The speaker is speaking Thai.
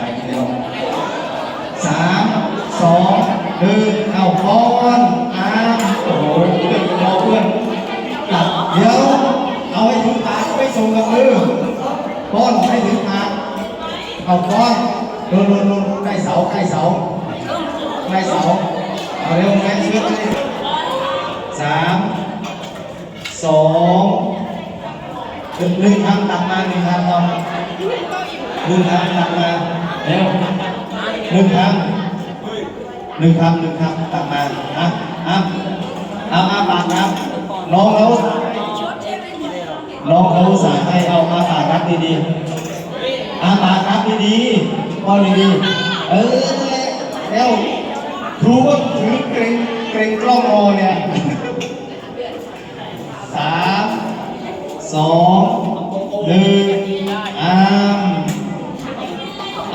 ไปเร็วสามสองหนึ่งเอาป้อนอ้าโอ้โหเพื่อนรอเพื่อนกลับเดี๋ยวเอาให้ถึงปากไปส่งกับมือป้อนให้ถึงปากเอาป้อนโดนโดนโดนใกล้เสาใกล้เสาใกล้เสาเอาเร็วแม่เชื่อเลยสามสอง หนึ่งครั้งตักมาหนึ่งครั้งำเอาหนึ่งครั้งตักมาเร็วหนึ่งครั้งหนึ่งครั้งหนึ่งครั้งตักมาอะอะเอาอาปากครับน้องเขาน้องเขาสายให้เอาอาปากครับดีๆอาปากครับดีๆป้อนดีๆเออแล้วครูก็ถือเกรงเกรงกล้องอเนี่ยสามสอง